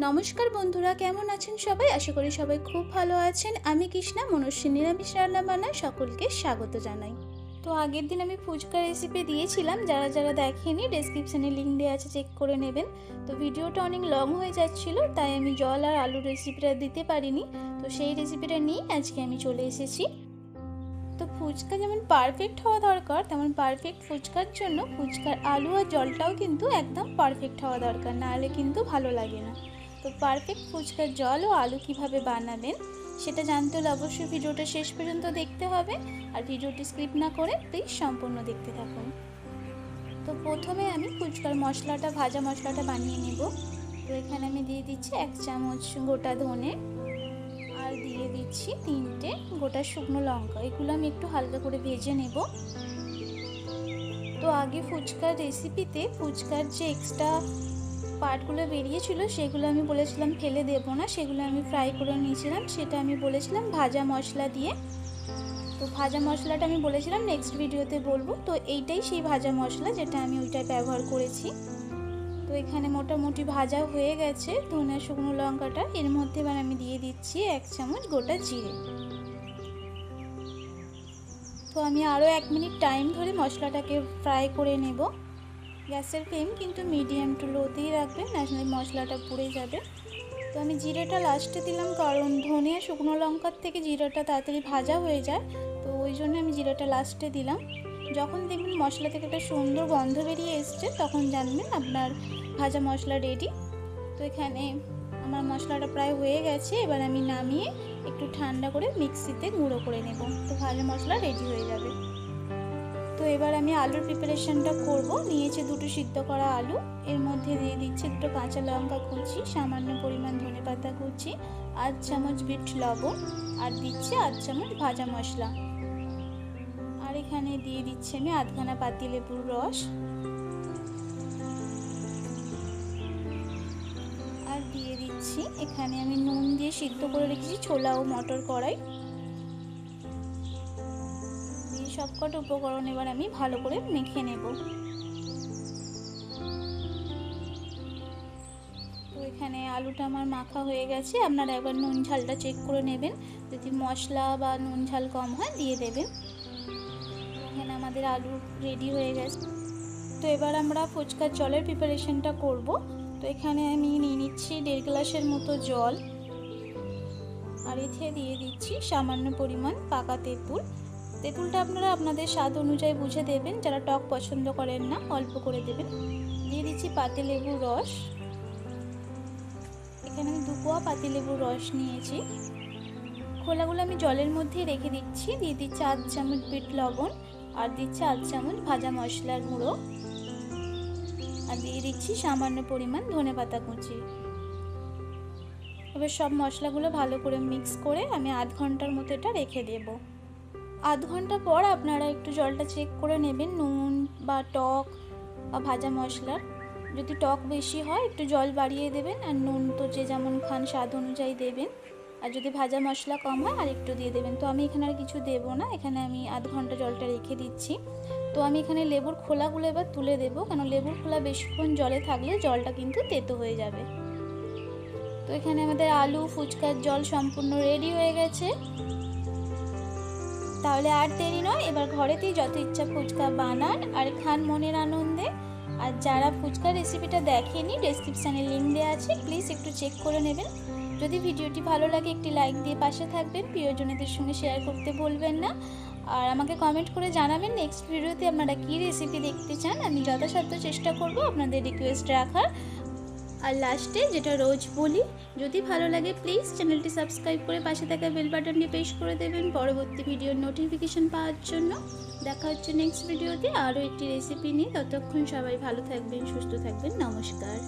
নমস্কার বন্ধুরা, কেমন আছেন সবাই? আশা করি সবাই খুব ভালো আছেন। আমি কৃষ্ণা, মনস্বী নিরামিষ রান্না বান্নায় সকলকে স্বাগত জানাই। তো আগের দিন আমি ফুচকা রেসিপি দিয়েছিলাম, যারা যারা দেখেনি ডেসক্রিপশানে লিঙ্ক দেওয়া আছে চেক করে নেবেন। তো ভিডিওটা অনেক লং হয়ে যাচ্ছিল, তাই আমি জল আর আলু রেসিপিটা দিতে পারিনি। তো সেই রেসিপিটা নিয়ে আজকে আমি চলে এসেছি। তো ফুচকা যেমন পারফেক্ট হওয়া দরকার, তেমন পারফেক্ট ফুচকার জন্য ফুচকার আলু আর জলটাও কিন্তু একদম পারফেক্ট হওয়া দরকার, নাহলে কিন্তু ভালো লাগে না। তো পারফেক্ট ফুচকার জল ও আলু কীভাবে বানাবেন, সেটা জানতে হলে অবশ্যই ভিডিওটা শেষ পর্যন্ত দেখতে হবে। আর ভিডিওটি স্কিপ না করে প্লিজ সম্পূর্ণ দেখতে থাকুন। তো প্রথমে আমি ফুচকার মশলাটা, ভাজা মশলাটা বানিয়ে নেব। তো এখানে আমি দিয়ে দিচ্ছি এক চামচ গোটা ধনে, আর দিয়ে দিচ্ছি তিনটে গোটা শুকনো লঙ্কা। এগুলো আমি একটু হালকা করে ভেজে নেব। তো আগে ফুচকার রেসিপিতে ফুচকার যে এক্সট্রা পার্টগুলো বেরিয়েছিল, সেগুলো আমি বলেছিলাম ফেলে দেবো না, সেগুলো আমি ফ্রাই করে নিয়েছিলাম, সেটা আমি বলেছিলাম ভাজা মশলা দিয়ে। তো ভাজা মশলাটা আমি বলেছিলাম নেক্সট ভিডিওতে বলব। তো এইটাই সেই ভাজা মশলা যেটা আমি ওইটাই ব্যবহার করেছি। তো এখানে মোটামুটি ভাজা হয়ে গেছে, ধনে শুকনো লঙ্কাটা। এর মধ্যে এবার আমি দিয়ে দিচ্ছি এক চামচ গোটা জিরে। তো আমি আরও এক মিনিট টাইম ধরে মশলাটাকে ফ্রাই করে নেব। গ্যাসের ফ্লেম কিন্তু মিডিয়াম টু লোতেই রাখবেন নাহলে মশলাটা পুড়ে যাবে। তো আমি জিরেটা লাস্টে দিলাম, কারণ ধনে শুকনো লঙ্কার থেকে জিরাটা তাড়াতাড়ি ভাজা হয়ে যায়, তো ওই জন্য আমি জিরাটা লাস্টে দিলাম। যখন দেখবেন মশলা থেকে একটা সুন্দর গন্ধ বেরিয়ে এসছে, তখন জানবেন আপনার ভাজা মশলা রেডি তো এখানে আমার মশলাটা প্রায় হয়ে গেছে, এবার আমি নামিয়ে একটু ঠান্ডা করে মিক্সিতে গুঁড়ো করে নেব। তো ভাজা মশলা রেডি হয়ে যাবে। তো এবার আমি আলুর প্রিপারেশনটা করব। নিয়েছি দুটো সিদ্ধ করা আলু। এর মধ্যে দিয়ে দিচ্ছি দুটো কাঁচা লঙ্কা কুচি, সামান্য পরিমাণ ধনে পাতা কুচি, আধ চামচ বিট লবণ, আর দিচ্ছি আধ চামচ ভাজা মশলা। আর এখানে দিয়ে দিচ্ছি আমি আধখানা পাতি লেবুর রস। আর দিয়ে দিচ্ছি, এখানে আমি নুন দিয়ে সিদ্ধ করে রেখেছি ছোলা ও মটর কড়াই। সবকটা উপকরণ এবার আমি ভালো করে মেখে নেব। তো এখানে আলুটা আমার মাখা হয়ে গেছে। আপনারা একবার নুন ঝালটা চেক করে নেবেন। যদি মশলা বা নুন ঝাল কম হয়, দিয়ে দেবেন। এখানে আমাদের আলু রেডি হয়ে গেছে। তো এবার আমরা ফুচকার জলের প্রিপারেশনটা করব। তো এখানে আমি নিয়ে নিচ্ছি দেড় গ্লাসের মতো জল। আর এতে দিয়ে দিচ্ছি সামান্য পরিমাণ পাকা তেঁতুল। তেঁতুলটা আপনারা আপনাদের স্বাদ অনুযায়ী বুঝে দেবেন, যারা টক পছন্দ করেন না, অল্প করে দেবেন। দিয়ে দিচ্ছি পাতিলেবুর রস। এখানে আমি দু পোয়া পাতিলেবুর রস নিয়েছি। খোলাগুলো আমি জলের মধ্যে রেখে দিচ্ছি। দিয়ে দিচ্ছি আধ চামচ বিট লবণ আর দিচ্ছি আধ চামচ ভাজা মশলার গুঁড়ো। আর দিয়ে দিচ্ছি সামান্য পরিমাণ ধনে পাতা কুচি। এবার সব মশলাগুলো ভালো করে মিক্স করে আমি আধ ঘণ্টার মতো এটা রেখে দেব। আধ ঘণ্টা পর আপনারা একটু জলটা চেক করে নেবেন, নুন বা টক বা ভাজা মশলার যদি টক বেশি হয়, একটু জল বাড়িয়ে দেবেন আর নুন তো যে যেমন খান স্বাদ অনুযায়ী দেবেন। আর যদি ভাজা মশলা কম হয়, আর একটু দিয়ে দেবেন। তো আমি এখানে আর কিছু দেবো না, এখানে আমি আধ ঘণ্টা জলটা রেখে দিচ্ছি। তো আমি এখানে লেবুর খোলাগুলো এবার তুলে দেবো, কেন লেবুর খোলা বেশিক্ষণ জলে থাকলে জলটা কিন্তু তেতো হয়ে যাবে। তো এখানে আমাদের আলু, ফুচকার জল সম্পূর্ণ রেডি হয়ে গেছে। তাহলে আর দেরি নয়, এবার ঘরেতেই যত ইচ্ছা ফুচকা বানান আর খান মনের আনন্দে। আর যারা ফুচকার রেসিপিটা দেখেনি ডেসক্রিপশানে লিঙ্ক দেওয়া আছে প্লিজ একটু চেক করে নেবেন। যদি ভিডিওটি ভালো লাগে, একটি লাইক দিয়ে পাশে থাকবেন, প্রিয়জনেদের সঙ্গে শেয়ার করতে বলবেন না। আর আমাকে কমেন্ট করে জানাবেন নেক্সট ভিডিওতে আপনারা কী রেসিপি দেখতে চান, আমি যথাসাধ্য চেষ্টা করব আপনাদের রিকোয়েস্ট রাখার। আর লাস্টে যেটা রোজ বলি, যদি ভালো লাগে প্লিজ চ্যানেলটি সাবস্ক্রাইব করে পাশে থাকা বেল বাটনটি প্রেস করে দেবেন। পরবর্তী ভিডিওর নোটিফিকেশন পাওয়ার জন্য। দেখা হচ্ছে নেক্সট ভিডিওতে আরও একটি রেসিপি নিয়ে। ততক্ষণ সবাই ভালো থাকবেন, সুস্থ থাকবেন। নমস্কার।